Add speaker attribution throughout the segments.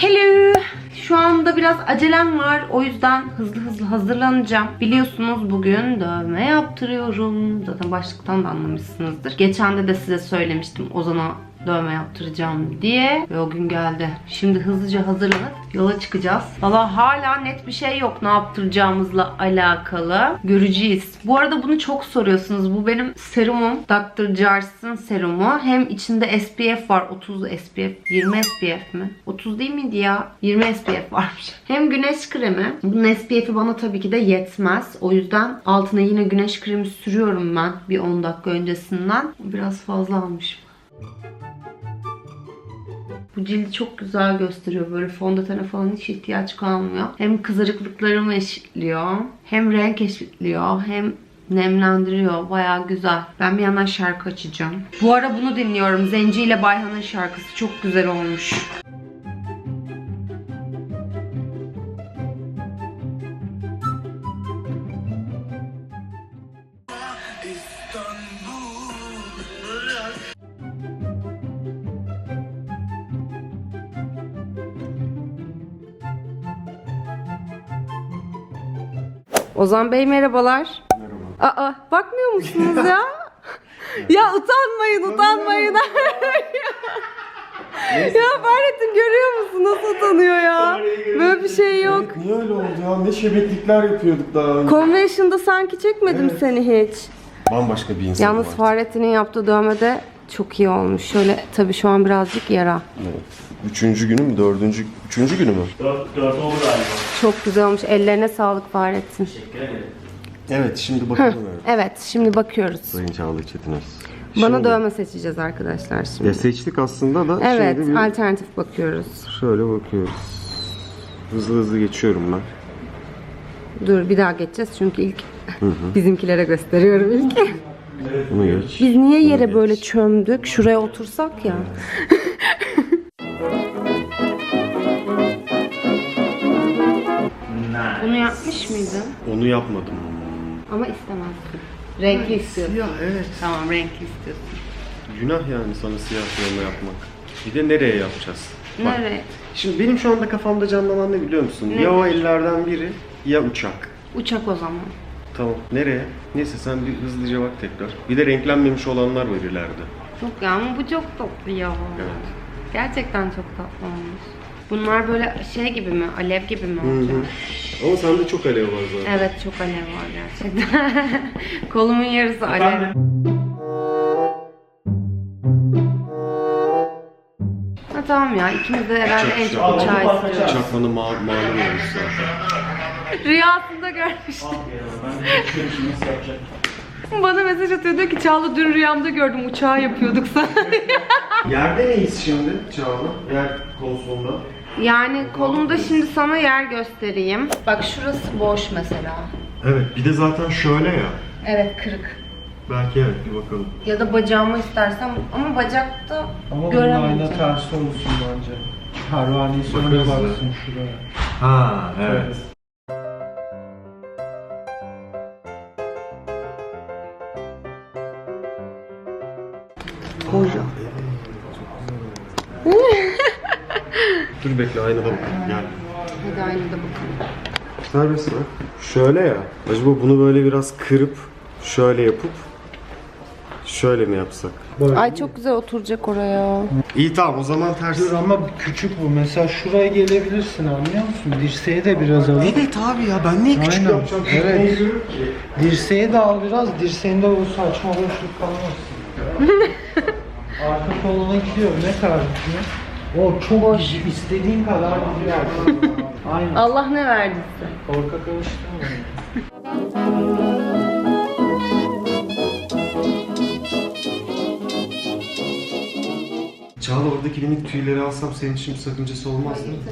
Speaker 1: Hello. Şu anda biraz acelem var. O yüzden hızlı hızlı hazırlanacağım. Biliyorsunuz bugün dövme yaptırıyorum. Zaten başlıktan da anlamışsınızdır. Geçen de de size söylemiştim Ozan'a dövme yaptıracağım diye. Ve o gün geldi. Şimdi hızlıca hazırlanıp yola çıkacağız. Valla hala net bir şey yok ne yaptıracağımızla alakalı. Göreceğiz. Bu arada bunu çok soruyorsunuz. Bu benim serumum. Dr. Jars'ın serumu. Hem içinde SPF var. 30 SPF. 20 SPF mi? 30 değil miydi ya? 20 SPF varmış. Hem güneş kremi. Bunun SPF'i bana tabii ki de yetmez. O yüzden altına yine güneş kremi sürüyorum ben. Bir 10 dakika öncesinden. Biraz fazla almışım. Bu cildi çok güzel gösteriyor. Böyle fondötene falan hiç ihtiyaç kalmıyor. Hem kızarıklıklarımı eşitliyor. Hem renk eşitliyor. Hem nemlendiriyor. Baya güzel. Ben bir yandan şarkı açacağım. Bu ara bunu dinliyorum. Zenci ile Bayhan'ın şarkısı. Çok güzel olmuş. Ozan Bey merhabalar. Merhaba. Aa bakmıyor musunuz ya? ya utanmayın utanmayın. ya Fahrettin görüyor musun nasıl utanıyor ya? Böyle bir şey yok.
Speaker 2: Evet, niye öyle oldu ya? Ne şebeklikler yapıyorduk daha önce.
Speaker 1: Convention'da sanki çekmedim
Speaker 2: Evet.
Speaker 1: seni hiç.
Speaker 2: Bambaşka bir insan
Speaker 1: Yalnız. Fahrettin'in yaptığı dövme de çok iyi olmuş. Şöyle tabii şu an birazcık yara.
Speaker 2: Evet. Üçüncü günü mü? Dördüncü, üçüncü günü mü?
Speaker 3: Dört, dört oldu galiba.
Speaker 1: Çok güzel olmuş. Ellerine sağlık Fahrettin.
Speaker 3: Teşekkür ederim.
Speaker 2: Evet, şimdi bakalım evet.
Speaker 1: Evet şimdi bakıyoruz.
Speaker 2: Sayın Çağla Çetiner.
Speaker 1: Bana
Speaker 2: Şimdi-
Speaker 1: dövme seçeceğiz arkadaşlar şimdi.
Speaker 2: Ya seçtik aslında da
Speaker 1: Evet
Speaker 2: şimdi bir
Speaker 1: alternatif bakıyoruz.
Speaker 2: şöyle bakıyoruz. Hızlı hızlı geçiyorum ben.
Speaker 1: Dur bir daha geçeceğiz çünkü ilk bizimkilere gösteriyorum ilk.
Speaker 2: Bunu geç.
Speaker 1: Biz niye yere böyle çömdük? Şuraya otursak ya. Bunu yapmış mıydın?
Speaker 2: Onu yapmadım.
Speaker 1: Ama istemezsin. Renkli istiyorsun.
Speaker 2: Ya evet.
Speaker 1: Tamam renkli istiyorsun.
Speaker 2: Günah yani sana siyah boyama yapmak. Bir de nereye yapacağız? Bak,
Speaker 1: Nereye?
Speaker 2: Şimdi benim şu anda kafamda canlanan ne biliyor musun?
Speaker 1: Ne?
Speaker 2: Ya o ellerden biri ya uçak.
Speaker 1: Uçak o zaman.
Speaker 2: Tamam. Nereye? Neyse sen bir hızlıca bak tekrar. Bir de renklenmemiş olanlar var ileride.
Speaker 1: Çok ya ama bu çok tatlı ya.
Speaker 2: Evet.
Speaker 1: Gerçekten çok tatlı olmuş. Bunlar böyle şey gibi mi? Alev gibi mi olacak?
Speaker 2: Ama sende çok alev var zaten.
Speaker 1: Evet çok alev var gerçekten. Kolumun yarısı alev.
Speaker 3: Efendim?
Speaker 1: Ha tamam ya ikimiz de herhalde en çok
Speaker 2: al,
Speaker 1: istiyoruz.
Speaker 3: kaçar.
Speaker 2: Çakmanı ma malum olmuş zaten.
Speaker 1: Rüyasında görmüştüm. Bana mesaj atıyor diyor ki Çağla dün rüyamda gördüm uçağı yapıyorduk sana.
Speaker 2: Yerde neyiz şimdi Çağla? Yer konusunda.
Speaker 1: Yani kolumda şimdi sana yer göstereyim. Bak şurası boş mesela.
Speaker 2: Evet bir de zaten şöyle ya.
Speaker 1: Evet kırık.
Speaker 2: Belki evet bir bakalım.
Speaker 1: Ya da bacağımı istersen ama bacakta
Speaker 4: Ama bunun ayna
Speaker 1: göremeyeceğim.
Speaker 4: tersi olsun bence. Pervanesi öne
Speaker 2: Bakarız ya.
Speaker 4: baksın şuraya.
Speaker 2: Ha
Speaker 4: Evet.
Speaker 2: Bekle aynada bakalım gel.
Speaker 1: Hadi aynada bakalım.
Speaker 2: Serbest bırak. Şöyle ya. Acaba bunu böyle biraz kırıp şöyle yapıp şöyle mi yapsak?
Speaker 1: Ay çok güzel oturacak oraya.
Speaker 2: İyi tamam o zaman ters.
Speaker 4: Dur ama küçük bu. Mesela şuraya gelebilirsin anlıyor musun? Dirseği de biraz al.
Speaker 2: Evet abi ya ben niye küçük
Speaker 4: Aynen.
Speaker 2: yapacağım?
Speaker 4: Evet. Dirseği de al biraz. Dirseğinde o saçma boşluk kalmasın. Arka koluna gidiyor. Ne kadar gidiyor? O çok
Speaker 1: Boş.
Speaker 4: istediğin kadar gidiyor. Aynen.
Speaker 1: Allah ne verdiyse.
Speaker 4: Korkak alıştın mı?
Speaker 2: Çağla oradaki minik tüyleri alsam senin için bir sakıncası olmaz değil mi?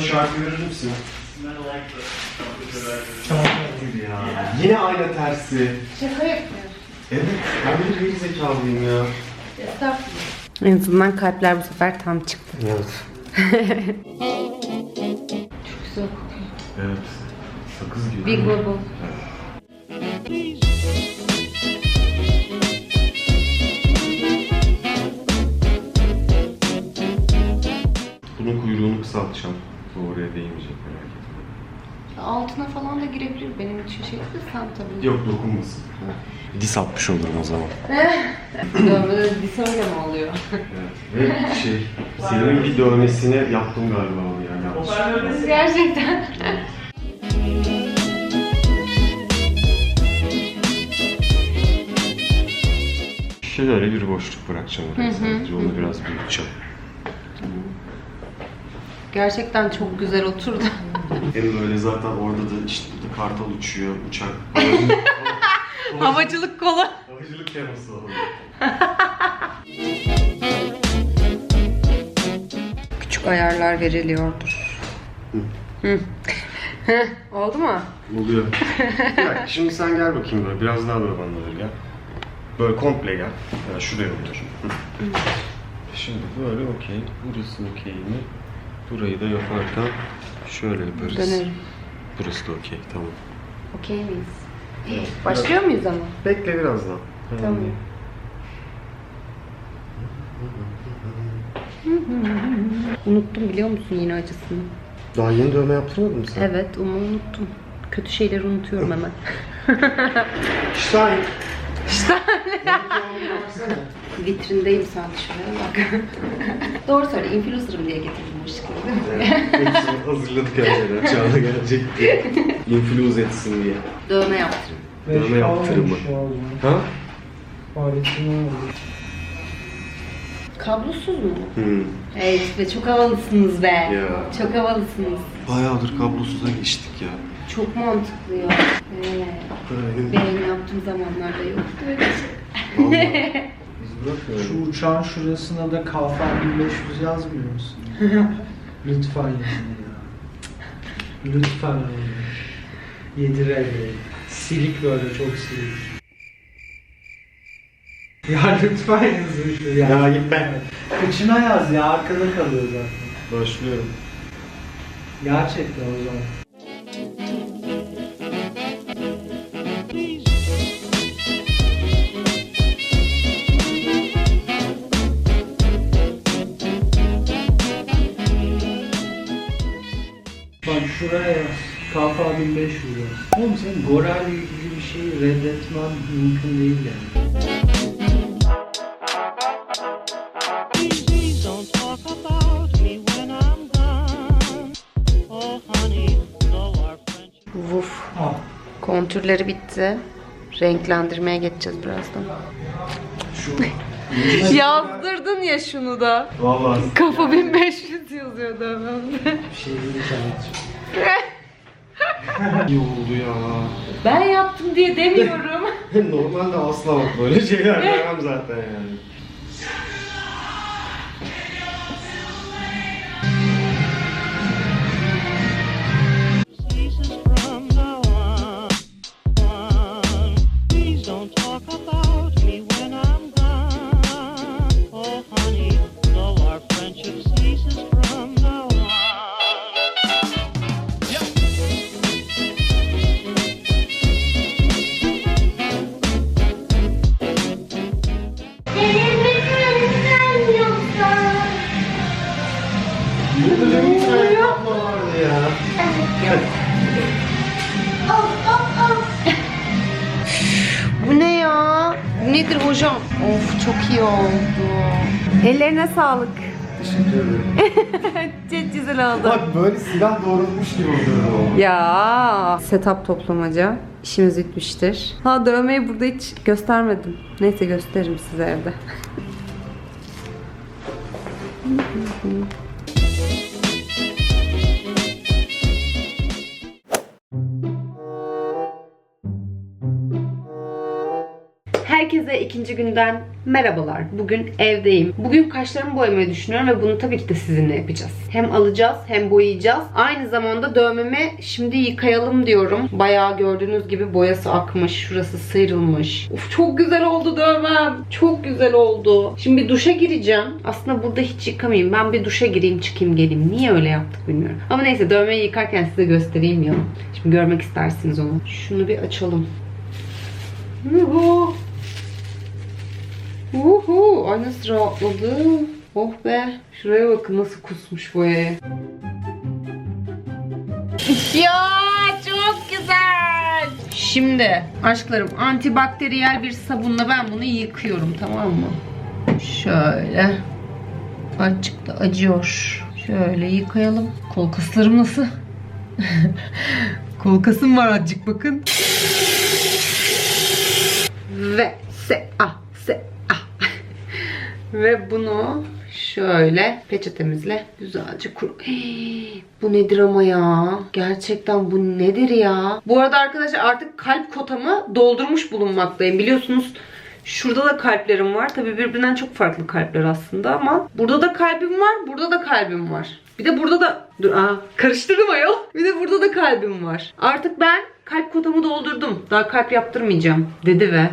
Speaker 2: Şarkı verir misin? Ya, yine aynı tersi.
Speaker 1: Şaka yapıyorum.
Speaker 2: Evet, ben bir geri zekalıyım ya.
Speaker 1: En azından kalpler bu sefer tam çıktı.
Speaker 2: Evet.
Speaker 1: Çok güzel kokuyor.
Speaker 2: Evet. Sakız gibi.
Speaker 1: Big Bubble. Altına falan da girebilir benim için şey de sen tabii.
Speaker 2: Yok dokunmasın. Dis atmış olurum o zaman.
Speaker 1: Dövmeleri disöyle mi oluyor?
Speaker 2: Evet. Ve şey, senin bir dövmesine yaptım galiba onu yani. yanlışlıkla.
Speaker 1: Gerçekten.
Speaker 2: Şöyle bir boşluk bırakacağım oraya sadece. Onu biraz büyüteceğim.
Speaker 1: Gerçekten çok güzel oturdu.
Speaker 2: Hem böyle zaten orada da işte burada kartal uçuyor, uçak.
Speaker 1: Havacılık kolu.
Speaker 2: Havacılık teması oluyor.
Speaker 1: Küçük ayarlar veriliyordur. Hı. Oldu mu?
Speaker 2: Oluyor. ya, şimdi sen gel bakayım böyle. Biraz daha böyle bana doğru gel. Böyle komple gel. Yani şuraya otur. Hı. Şimdi böyle okey. Burası okey mi? Burayı da yaparken şöyle yaparız.
Speaker 1: Dönerim.
Speaker 2: Burası da okey. Tamam.
Speaker 1: Okey miyiz? Başlıyor muyuz ama?
Speaker 2: Bekle birazdan.
Speaker 1: Tamam. Unuttum biliyor musun yine acısını?
Speaker 2: Daha yeni dövme yaptırmadın mı sen?
Speaker 1: Evet ama unuttum. Kötü şeyleri unutuyorum hemen.
Speaker 2: Stein.
Speaker 1: Vitrindeyim sen şuraya bak. Doğru söyle, influencer'ım diye getirdim bu ışıkları değil mi?
Speaker 2: Hepsini hazırladık önceden. Çağla gelecek diye. Influence etsin diye.
Speaker 1: Dövme yaptırım.
Speaker 2: Dövme yaptırımı. Ha?
Speaker 4: Almış.
Speaker 1: Kablosuz mu?
Speaker 2: Hmm.
Speaker 1: Evet ve çok havalısınız be.
Speaker 2: Ya.
Speaker 1: Çok havalısınız.
Speaker 2: Bayağıdır kablosuza geçtik ya.
Speaker 1: Çok mantıklı ya. Evet.
Speaker 2: Aynen.
Speaker 1: Benim yaptığım zamanlarda yoktu öyle şey.
Speaker 2: Vallahi.
Speaker 4: Şu uçağın şurasına da KFA 1500 yazmıyor musun? Lütfen yazın ya. Lütfen yazın. Yedirelim. Silik böyle çok silik. Ya lütfen yazın şu ya.
Speaker 2: Ya git be.
Speaker 4: Kıçına yaz ya arkada kalıyor zaten.
Speaker 2: Başlıyorum.
Speaker 4: Gerçekten o zaman. Şuraya yaz. KFA 1500 yaz. Oğlum senin Gora'yla ilgili bir şeyi reddetmen mümkün değil yani.
Speaker 5: Oh.
Speaker 1: Vuf.
Speaker 4: Al.
Speaker 1: Kontürleri bitti. Renklendirmeye geçeceğiz birazdan. Yazdırdın ya şunu da.
Speaker 2: Vallahi.
Speaker 1: Kafa 1500 yazıyor dövmemde.
Speaker 4: Bir şey değil
Speaker 2: İyi oldu ya.
Speaker 1: Ben yaptım diye demiyorum.
Speaker 2: Normalde asla bak böyle şeyler demem zaten yani.
Speaker 1: Nedir hocam? Of çok iyi oldu. Ellerine sağlık.
Speaker 2: Teşekkür ederim.
Speaker 1: Çok güzel oldu.
Speaker 2: Bak böyle silah doğrulmuş gibi oluyor.
Speaker 1: Ya setup toplamaca. İşimiz bitmiştir. Ha dövmeyi burada hiç göstermedim. Neyse gösteririm size evde. Herkese ikinci günden merhabalar. Bugün evdeyim. Bugün kaşlarımı boyamayı düşünüyorum ve bunu tabii ki de sizinle yapacağız. Hem alacağız hem boyayacağız. Aynı zamanda dövmemi şimdi yıkayalım diyorum. Bayağı gördüğünüz gibi boyası akmış. Şurası sıyrılmış. Uf çok güzel oldu dövmem. Çok güzel oldu. Şimdi bir duşa gireceğim. Aslında burada hiç yıkamayayım. Ben bir duşa gireyim çıkayım geleyim. Niye öyle yaptık bilmiyorum. Ama neyse dövmeyi yıkarken size göstereyim ya. Şimdi görmek istersiniz onu. Şunu bir açalım. Yuhu. Uhu, ay nasıl rahatladı. Oh be. Şuraya bakın nasıl kusmuş boyayı. Ya çok güzel. Şimdi aşklarım antibakteriyel bir sabunla ben bunu yıkıyorum tamam mı? Şöyle. Azıcık da acıyor. Şöyle yıkayalım. Kol kaslarım nasıl? Kol kasım var azıcık bakın. Ve se se ah. Ve bunu şöyle peçetemizle güzelce kur. Bu nedir ama ya? Gerçekten bu nedir ya? Bu arada arkadaşlar artık kalp kotamı doldurmuş bulunmaktayım. Biliyorsunuz Şurada da kalplerim var. Tabii birbirinden çok farklı kalpler aslında ama burada da kalbim var, burada da kalbim var. Bir de burada da dur aa karıştırdım ayol. Bir de burada da kalbim var. Artık ben kalp kotamı doldurdum. Daha kalp yaptırmayacağım dedi ve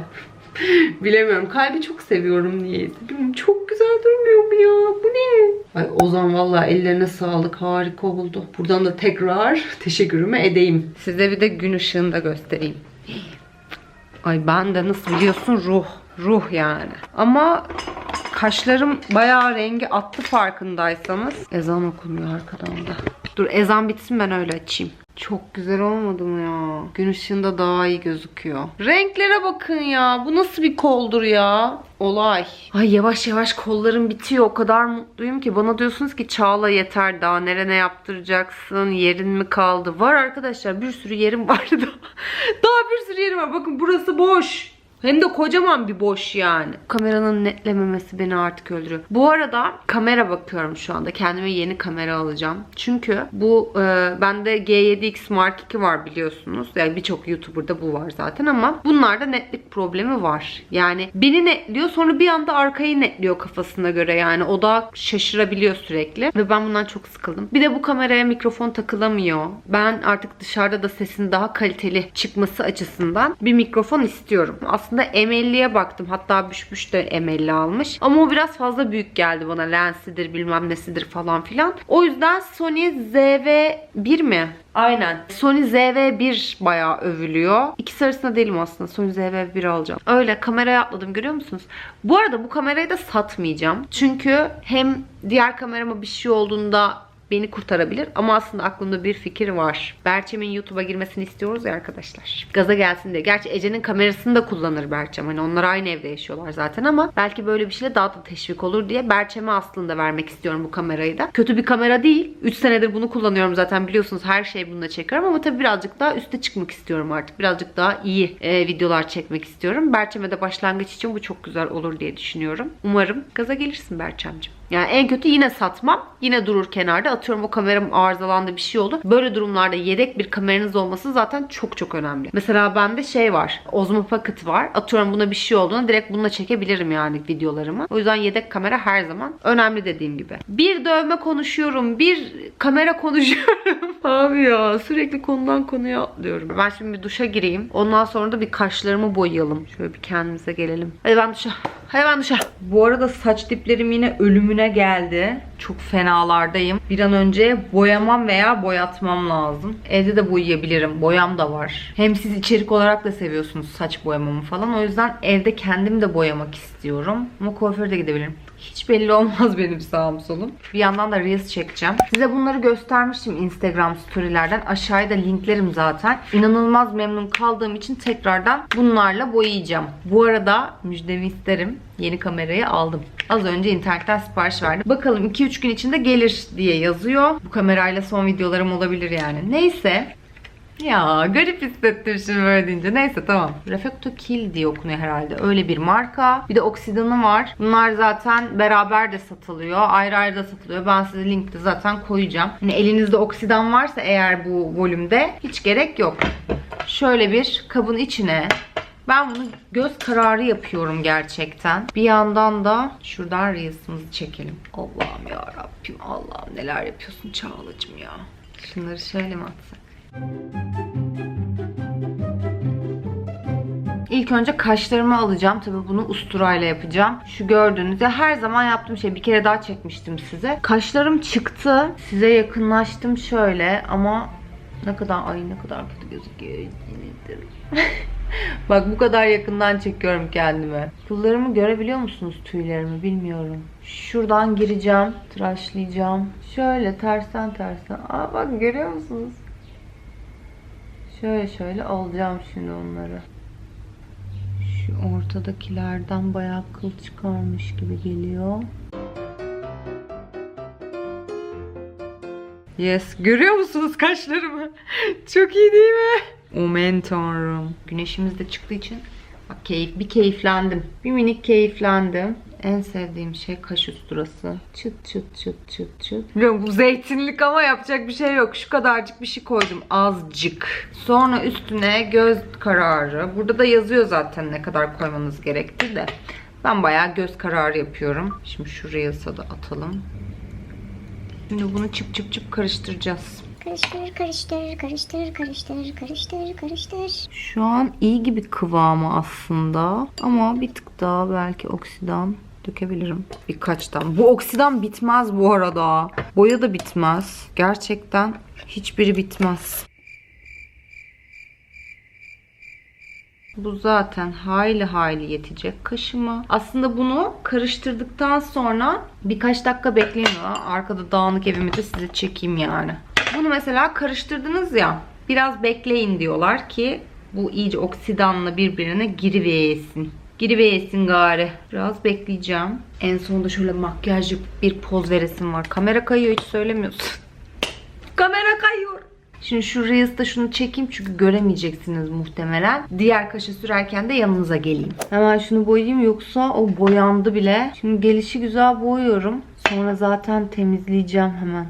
Speaker 1: Bilemiyorum. Kalbi çok seviyorum niyeyse. Çok güzel durmuyor mu ya? Bu ne? Ay Ozan valla ellerine sağlık. Harika oldu. Buradan da tekrar teşekkürümü edeyim. Size bir de gün ışığını da göstereyim. Ay ben de nasıl biliyorsun ruh. Ruh yani. Ama kaşlarım bayağı rengi attı farkındaysanız. Ezan okunuyor arkadan da. Dur ezan bitsin ben öyle açayım. Çok güzel olmadı mı ya? Gün ışığında daha iyi gözüküyor. Renklere bakın ya. Bu nasıl bir koldur ya? Olay. Ay yavaş yavaş kollarım bitiyor. O kadar mutluyum ki. Bana diyorsunuz ki Çağla yeter daha. Nerene yaptıracaksın? Yerin mi kaldı? Var arkadaşlar. Bir sürü yerim var daha. daha bir sürü yerim var. Bakın burası boş. Hem de kocaman bir boş yani. Kameranın netlememesi beni artık öldürüyor. Bu arada kamera bakıyorum şu anda. Kendime yeni kamera alacağım. Çünkü bu e, bende G7X Mark II var biliyorsunuz. Yani birçok YouTuber'da bu var zaten ama bunlarda netlik problemi var. Yani beni netliyor sonra bir anda arkayı netliyor kafasına göre yani. O da şaşırabiliyor sürekli. Ve ben bundan çok sıkıldım. Bir de bu kameraya mikrofon takılamıyor. Ben artık dışarıda da sesin daha kaliteli çıkması açısından bir mikrofon istiyorum. Aslında M50'ye baktım. Hatta Büşbüş de M50 almış. Ama o biraz fazla büyük geldi bana. Lensidir bilmem nesidir falan filan. O yüzden Sony ZV-1 mi? Aynen. Sony ZV-1 bayağı övülüyor. İkisi arasında değilim aslında. Sony ZV-1 alacağım. Öyle kameraya atladım görüyor musunuz? Bu arada bu kamerayı da satmayacağım. Çünkü hem diğer kamerama bir şey olduğunda beni kurtarabilir. Ama aslında aklımda bir fikir var. Berçem'in YouTube'a girmesini istiyoruz ya arkadaşlar. Gaza gelsin diye. Gerçi Ece'nin kamerasını da kullanır Berçem. Hani onlar aynı evde yaşıyorlar zaten ama belki böyle bir şeyle daha da teşvik olur diye Berçem'e aslında vermek istiyorum bu kamerayı da. Kötü bir kamera değil. 3 senedir bunu kullanıyorum zaten biliyorsunuz her şeyi bununla çekiyorum ama tabii birazcık daha üste çıkmak istiyorum artık. Birazcık daha iyi e, videolar çekmek istiyorum. Berçem'e de başlangıç için bu çok güzel olur diye düşünüyorum. Umarım gaza gelirsin Berçem'cim. Yani en kötü yine satmam. Yine durur kenarda. Atıyorum o kameram arızalandı bir şey oldu. Böyle durumlarda yedek bir kameranız olması zaten çok çok önemli. Mesela bende şey var. Osmo Pocket var. Atıyorum buna bir şey olduğunda direkt bununla çekebilirim yani videolarımı. O yüzden yedek kamera her zaman önemli dediğim gibi. Bir dövme konuşuyorum. Bir kamera konuşuyorum. Abi ya sürekli konudan konuya atlıyorum. Ben şimdi bir duşa gireyim. Ondan sonra da bir kaşlarımı boyayalım. Şöyle bir kendimize gelelim. Hadi ben duşa. Hadi duşa. Bu arada saç diplerim yine ölümüne geldi. Çok fenalardayım. Bir an önce boyamam veya boyatmam lazım. Evde de boyayabilirim. Boyam da var. Hem siz içerik olarak da seviyorsunuz saç boyamamı falan. O yüzden evde kendim de boyamak istiyorum. Ama kuaföre de gidebilirim. Hiç belli olmaz benim sağım solum. Bir yandan da Reels çekeceğim. Size bunları göstermiştim Instagram storylerden. Aşağıya da linklerim zaten. İnanılmaz memnun kaldığım için tekrardan bunlarla boyayacağım. Bu arada müjdemi isterim. Yeni kamerayı aldım. Az önce internetten sipariş verdim. Bakalım 2-3 gün içinde gelir diye yazıyor. Bu kamerayla son videolarım olabilir yani. Neyse. Ya garip hissettim şimdi böyle deyince. Neyse tamam. Reflecto Kill diye okunuyor herhalde. Öyle bir marka. Bir de oksidanı var. Bunlar zaten beraber de satılıyor. Ayrı ayrı da satılıyor. Ben size linkte zaten koyacağım. Hani elinizde oksidan varsa eğer bu volümde hiç gerek yok. Şöyle bir kabın içine ben bunu göz kararı yapıyorum gerçekten. Bir yandan da şuradan Reels'ımızı çekelim. Allah'ım ya Rabbim Allah'ım neler yapıyorsun Çağla'cığım ya. Şunları şöyle mi atsak? İlk önce kaşlarımı alacağım. Tabii bunu usturayla yapacağım. Şu gördüğünüzde her zaman yaptığım şey. Bir kere daha çekmiştim size. Kaşlarım çıktı. Size yakınlaştım şöyle ama ne kadar ay ne kadar kötü gözüküyor. Bak bu kadar yakından çekiyorum kendimi. Kıllarımı görebiliyor musunuz tüylerimi bilmiyorum. Şuradan gireceğim, tıraşlayacağım. Şöyle tersten tersten. Aa bak görüyor musunuz? Şöyle şöyle alacağım şimdi onları. Şu ortadakilerden bayağı kıl çıkarmış gibi geliyor. Yes. Görüyor musunuz kaşlarımı? Çok iyi değil mi? Aman tanrım. Güneşimiz de çıktığı için keyif, bir keyiflendim. Bir minik keyiflendim. En sevdiğim şey kaş usturası. Çıt çıt çıt çıt çıt. Biliyorum bu zeytinlik ama yapacak bir şey yok. Şu kadarcık bir şey koydum. Azıcık. Sonra üstüne göz kararı. Burada da yazıyor zaten ne kadar koymanız gerektiği de. Ben bayağı göz kararı yapıyorum. Şimdi şuraya da atalım. Şimdi bunu çıp çıp çıp karıştıracağız.
Speaker 6: Karıştır, karıştır, karıştır, karıştır, karıştır, karıştır.
Speaker 1: Şu an iyi gibi kıvamı aslında. Ama bir tık daha belki oksidan dökebilirim. Birkaçtan. Bu oksidan bitmez bu arada. Boya da bitmez. Gerçekten hiçbiri bitmez. Bu zaten hayli hayli yetecek kaşıma. Aslında bunu karıştırdıktan sonra birkaç dakika bekleyin. Arkada dağınık evimi de size çekeyim yani. Bunu mesela karıştırdınız ya biraz bekleyin diyorlar ki bu iyice oksidanla birbirine giriveyesin. Giriveyesin gari. Biraz bekleyeceğim. En sonunda şöyle makyajlı bir poz veresim var. Kamera kayıyor hiç söylemiyorsun. Kamera kayıyor. Şimdi şu Reels'ta şunu çekeyim çünkü göremeyeceksiniz muhtemelen. Diğer kaşa sürerken de yanınıza geleyim. Hemen şunu boyayayım yoksa o boyandı bile. Şimdi gelişi güzel boyuyorum. Sonra zaten temizleyeceğim hemen.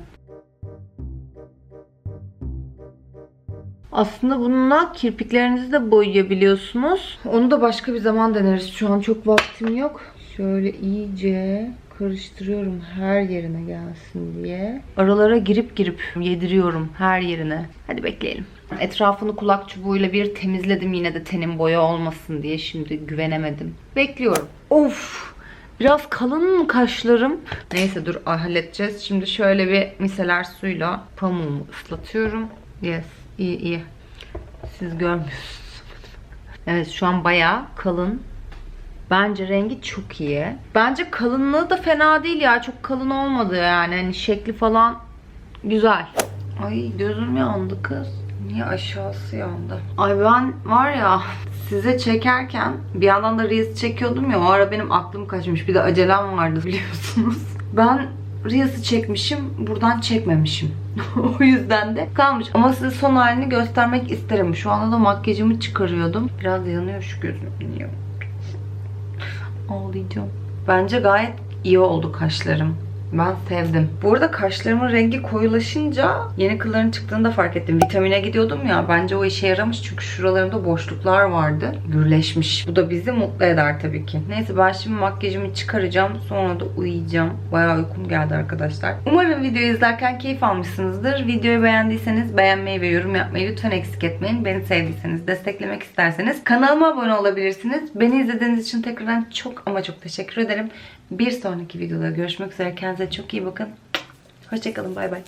Speaker 1: Aslında bununla kirpiklerinizi de boyayabiliyorsunuz. Onu da başka bir zaman deneriz. Şu an çok vaktim yok. Şöyle iyice karıştırıyorum her yerine gelsin diye. Aralara girip girip yediriyorum her yerine. Hadi bekleyelim. Etrafını kulak çubuğuyla bir temizledim yine de tenin boya olmasın diye. Şimdi güvenemedim. Bekliyorum. Of! Biraz kalın mı kaşlarım? Neyse dur halledeceğiz. Şimdi şöyle bir miseler suyla pamuğumu ıslatıyorum. Yes. İyi iyi. Siz görmüyorsunuz. Evet şu an bayağı kalın. Bence rengi çok iyi. Bence kalınlığı da fena değil ya. Çok kalın olmadı yani. Hani şekli falan güzel. Ay gözüm yandı kız. Niye aşağısı yandı? Ay ben var ya size çekerken bir yandan da Reels çekiyordum ya o ara benim aklım kaçmış. Bir de acelem vardı biliyorsunuz. Ben Reels'i çekmişim buradan çekmemişim. o yüzden de kalmış. Ama size son halini göstermek isterim. Şu anda da makyajımı çıkarıyordum. Biraz yanıyor şu gözüm. Ağlayacağım. Bence gayet iyi oldu kaşlarım. Ben sevdim. Bu arada kaşlarımın rengi koyulaşınca yeni kılların çıktığını da fark ettim. Vitamine gidiyordum ya. Bence o işe yaramış çünkü şuralarımda boşluklar vardı. Gürleşmiş. Bu da bizi mutlu eder tabii ki. Neyse ben şimdi makyajımı çıkaracağım. Sonra da uyuyacağım. Bayağı uykum geldi arkadaşlar. Umarım videoyu izlerken keyif almışsınızdır. Videoyu beğendiyseniz beğenmeyi ve yorum yapmayı lütfen eksik etmeyin. Beni sevdiyseniz, desteklemek isterseniz kanalıma abone olabilirsiniz. Beni izlediğiniz için tekrardan çok ama çok teşekkür ederim. Bir sonraki videoda görüşmek üzere. Kendinize çok iyi bakın. Hoşçakalın. Bay bay.